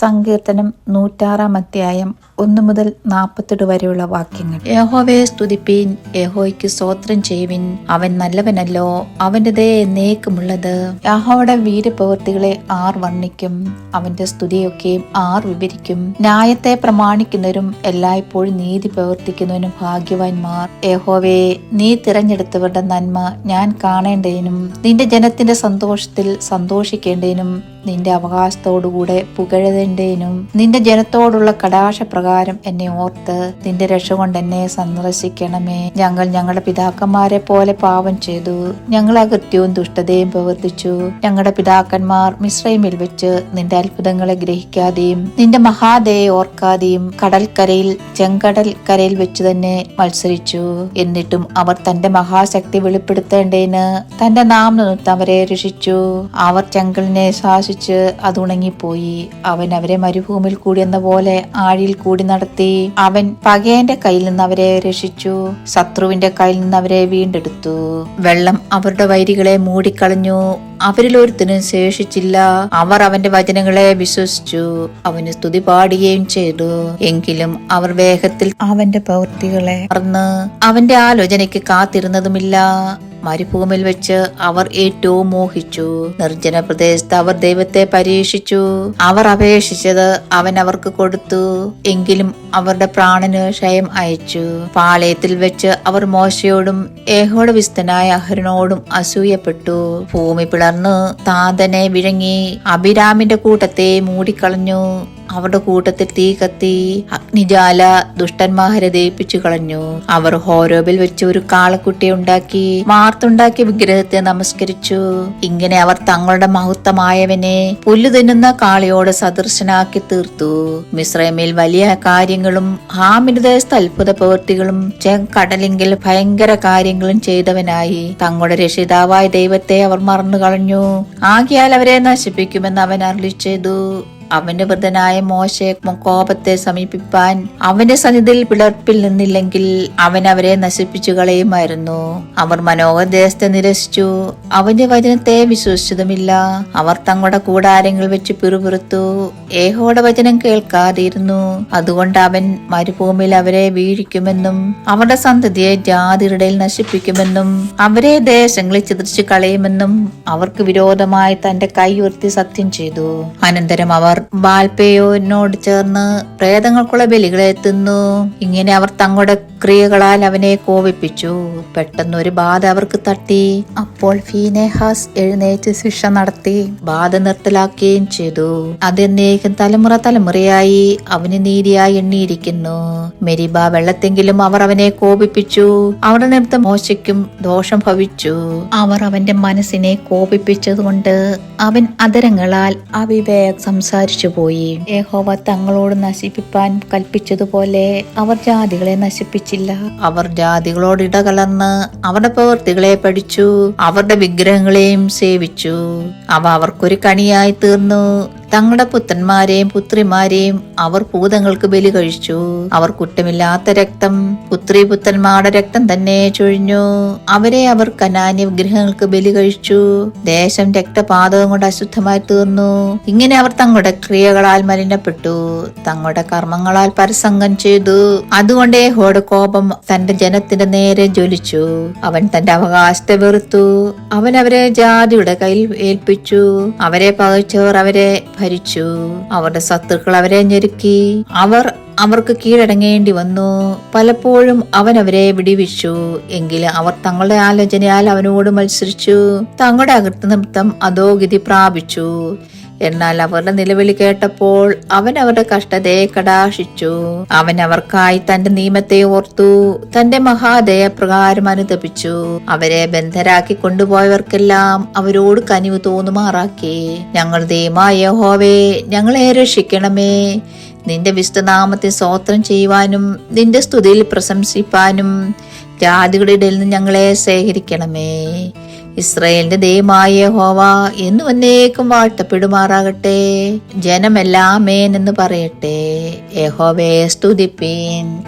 സങ്കീർത്തനം നൂറ്റാറാം അധ്യായം ഒന്നു മുതൽ നാൽപ്പത്തെട്ട് വരെയുള്ള വാക്യങ്ങൾ. യഹോവയെ സ്തുതിപ്പീൻ യഹോയ്ക്ക് സ്തോത്രം ചെയ്യുവിൻ. അവൻ നല്ലവനല്ലോ അവന്റെ ദയ എന്നേക്കുമുള്ളത്. യഹോയുടെ വീരപ്രവൃത്തികളെ ആർ വർണിക്കും അവന്റെ സ്തുതിയൊക്കെയും ആർ വിവരിക്കും. ന്യായത്തെ പ്രമാണിക്കുന്നവരും എല്ലായ്പ്പോഴും നീതി പ്രവർത്തിക്കുന്നവനും ഭാഗ്യവാൻമാർ യഹോവയെ നീ തിരഞ്ഞെടുത്തവരുടെ നന്മ ഞാൻ കാണേണ്ടതിനും നിന്റെ ജനത്തിന്റെ സന്തോഷത്തിൽ സന്തോഷിക്കേണ്ടതിനും നിന്റെ അവകാശത്തോടുകൂടെ പുകഴതേണ്ടതിനും നിന്റെ ജനത്തോടുള്ള കടാശപ്രകാരം എന്നെ ഓർത്ത് നിന്റെ രക്ഷ കൊണ്ട് എന്നെ സന്ദർശിക്കണമേ. ഞങ്ങൾ ഞങ്ങളുടെ പിതാക്കന്മാരെ പോലെ പാപം ചെയ്തു. ഞങ്ങൾ അകൃത്യവും ദുഷ്ടതയും പ്രവർത്തിച്ചു. ഞങ്ങളുടെ പിതാക്കന്മാർ മിശ്രൈമിൽ വെച്ച് നിന്റെ അത്ഭുതങ്ങളെ ഗ്രഹിക്കാതെയും നിന്റെ മഹാദയെ ഓർക്കാതെയും കടൽക്കരയിൽ ചെങ്കടൽ കരയിൽ വെച്ച് തന്നെ മത്സരിച്ചു. എന്നിട്ടും അവർ തന്റെ മഹാശക്തി വെളിപ്പെടുത്തേണ്ടതിന് തന്റെ നാം നിമിത്തം അവരെ രക്ഷിച്ചു. അവർ ചെങ്കലിനെ ശാസിച്ചു. അത് ഉണങ്ങിപ്പോയി അവൻ അവരെ മരുഭൂമിയിൽ കൂടി പോലെ ആഴിയിൽ കൂടി നടത്തി. അവൻ പകയന്റെ കയ്യിൽ നിന്ന് അവരെ രക്ഷിച്ചു. ശത്രുവിന്റെ കയ്യിൽ നിന്ന് അവരെ വീണ്ടെടുത്തു. വെള്ളം അവരുടെ വൈരികളെ മൂടിക്കളഞ്ഞു. അവരിൽ ഒരുത്തിനും ശേഷിച്ചില്ല. അവർ അവന്റെ വചനങ്ങളെ വിശ്വസിച്ചു. അവന് സ്തുതി പാടുകയും ചെയ്തു. എങ്കിലും അവർ വേഗത്തിൽ അവന്റെ പ്രവൃത്തികളെ മറന്ന് അവന്റെ ആലോചനയ്ക്ക് കാത്തിരുന്നതുമില്ല. മരുഭൂമിയിൽ വെച്ച് അവർ ഏറ്റവും മോഹിച്ചു. നിർജന പ്രദേശത്ത് അവർ ദൈവത്തെ പരീക്ഷിച്ചു. അവർ അപേക്ഷിച്ചത് അവൻ അവർക്ക് കൊടുത്തു. എങ്കിലും അവരുടെ പ്രാണന് ക്ഷയം അയച്ചു. പാളയത്തിൽ വെച്ച് അവർ മോശയോടും ഏഹോട വിസ്തനായ അഹരനോടും അസൂയപ്പെട്ടു. ഭൂമി പിളർന്നു താതനെ വിഴങ്ങി അഭിരാമിന്റെ കൂട്ടത്തെ മൂടിക്കളഞ്ഞു. അവരുടെ കൂട്ടത്തിൽ തീ കത്തി അഗ്നിജാല ദുഷ്ടന്മാരെ ദയിപ്പിച്ചു കളഞ്ഞു. അവർ ഹോരോബിൽ വെച്ച് ഒരു കാളക്കുട്ടിയെ ഉണ്ടാക്കി മാർത്തുണ്ടാക്കിയ വിഗ്രഹത്തെ നമസ്കരിച്ചു. ഇങ്ങനെ അവർ തങ്ങളുടെ മഹത്വമായവനെ പുല്ലു തിന്നുന്ന കാളിയോട് സദർശനാക്കി തീർത്തു. മിശ്രമിൽ വലിയ കാര്യങ്ങളും ഹാമിനുദേശത്ത് അത്ഭുത പ്രവൃത്തികളും ചെങ്കടലിങ്കിൽ ഭയങ്കര കാര്യങ്ങളും ചെയ്തവനായി. തങ്ങളുടെ രക്ഷിതാവായ ദൈവത്തെ അവർ മറന്നു കളഞ്ഞു ആകിയാൽ അവരെ നശിപ്പിക്കുമെന്ന് അവൻ അറിയിച്ചു ചെയ്തു. അവന്റെ വൃദ്ധനായ മോശെ കോപത്തെ സമീപിപ്പാൻ അവന്റെ സന്നിധിയിൽ പിളർപ്പിൽ നിന്നില്ലെങ്കിൽ അവൻ അവരെ നശിപ്പിച്ചു കളയുമായിരുന്നു. അവർ മനോഹരദേശത്തെ നിരസിച്ചു. അവന്റെ വചനത്തെ വിശ്വസിച്ചതുമില്ല. അവർ തങ്ങളുടെ കൂടാരങ്ങൾ വെച്ച് പിറുപിറുത്തു. ഏഹോടെ വചനം കേൾക്കാതിരുന്നു. അതുകൊണ്ട് അവൻ മരുഭൂമിയിൽ അവരെ വീഴിക്കുമെന്നും അവരുടെ സന്തതിയെ ജാതിയുടെ നശിപ്പിക്കുമെന്നും അവരെ ദേശങ്ങളിൽ ചിതറിച്ചു കളയുമെന്നും അവർക്ക് വിരോധമായി തന്റെ കൈ ഉയർത്തി സത്യം ചെയ്തു. അനന്തരം അവർ ബാൽപേയോനോട് ചേർന്ന് പ്രേതങ്ങൾക്കുള്ള ബലികളെത്തുന്നു തിന്നു. ഇങ്ങനെ അവർ തങ്ങളുടെ ക്രിയകളാൽ അവനെ കോപിപ്പിച്ചു. പെട്ടെന്ന് ഒരു ബാധ അവർക്ക് തട്ടി. അപ്പോൾ ഫീനെഹാസ് എഴുന്നേറ്റ് ശിക്ഷ നടത്തി ബാധ നിർത്തലാക്കുകയും ചെയ്തു. അതെന്നേക്കും തലമുറ തലമുറയായി അവന് നീതിയായി എണ്ണിയിരിക്കുന്നു. മെരിബ വെള്ളത്തെങ്കിലും അവർ അവനെ കോപിപ്പിച്ചു. അവിടെ നിമിത്തം മോശയ്ക്കും ദോഷം ഭവിച്ചു. അവർ അവന്റെ മനസ്സിനെ കോപിപ്പിച്ചതുകൊണ്ട് അവൻ അതരങ്ങളാൽ അവിവേക സംസാരിച്ചു. പോയി. യഹോവ തങ്ങളോട് നശിപ്പിപ്പാൻ കൽപ്പിച്ചതുപോലെ അവർ ജാതികളെ നശിപ്പിച്ചില്ല. അവർ ജാതികളോട് ഇടകലർന്ന് അവരുടെ പ്രവൃത്തികളെ പഠിച്ചു അവരുടെ വിഗ്രഹങ്ങളെയും സേവിച്ചു. അവ അവർക്കൊരു കണിയായി തീർന്നു. തങ്ങളുടെ പുത്രന്മാരെയും പുത്രിമാരെയും അവർ ഭൂതങ്ങൾക്ക് ബലി കഴിച്ചു. അവർ കുറ്റമില്ലാത്ത രക്തം പുത്രി പുത്രന്മാരുടെ രക്തം തന്നെ ചൊഴിഞ്ഞു. അവരെ അവർ കനാന്യ വിഗ്രഹങ്ങൾക്ക് ബലി കഴിച്ചു. ദേശം രക്തപാതകം കൊണ്ട് അശുദ്ധമായി തീർന്നു. ഇങ്ങനെ അവർ തങ്ങളുടെ ക്രിയകളാൽ മലിനപ്പെട്ടു. തങ്ങളുടെ കർമ്മങ്ങളാൽ പരസംഗം ചെയ്തു. അതുകൊണ്ട് ഹോട് കോപം തന്റെ ജനത്തിന്റെ നേരെ ജ്വലിച്ചു. അവൻ തന്റെ അവകാശത്തെ വെറുത്തു. അവൻ അവരെ ജാതിയുടെ കയ്യിൽ ഏൽപ്പിച്ചു. അവരെ പകച്ചവർ അവരെ ഭരിച്ചു. അവരുടെ ശത്രുക്കൾ അവരെ ഞെരുക്കി. അവർ അവർക്ക് കീഴടങ്ങേണ്ടി വന്നു. പലപ്പോഴും അവൻ അവരെ വിടിവിച്ചു. എങ്കിലും അവർ തങ്ങളുടെ ആലോചനയാൽ അവനോട് മത്സരിച്ചു. തങ്ങളുടെ അകൃത്യ നിമിത്തം അധോഗതി പ്രാപിച്ചു. എന്നാൽ അവരുടെ നിലവിളി കേട്ടപ്പോൾ അവൻ അവരുടെ കഷ്ടതയെ കടാശിച്ചു. അവൻ അവർക്കായി തന്റെ നിയമത്തെ ഓർത്തു തന്റെ മഹാദയ പ്രകാരം അനുതപിച്ചു. അവരെ ബന്ധരാക്കി കൊണ്ടുപോയവർക്കെല്ലാം അവരോട് കനിവ് തോന്നുമാറാക്കി. ഞങ്ങൾ ദൈവമായ ഹോവേ ഞങ്ങളെ രക്ഷിക്കണമേ. നിന്റെ വിശുദ്ധനാമത്തെ സ്വോത്രം ചെയ്യുവാനും നിന്റെ സ്തുതിയിൽ പ്രശംസിപ്പാനും ജാതികളുടെ ഇടയിൽ നിന്ന് ഞങ്ങളെ ശേഖരിക്കണമേ. ഇസ്രയേലിന്റെ ദൈവമായ ഹോവ എന്നു എന്നേക്കും വാഴ്ത്തപ്പെടുമാറാകട്ടെ. ജനമെല്ലാം മേൻ എന്ന് പറയട്ടെ. യഹോവയെ സ്തുതിപ്പീൻ.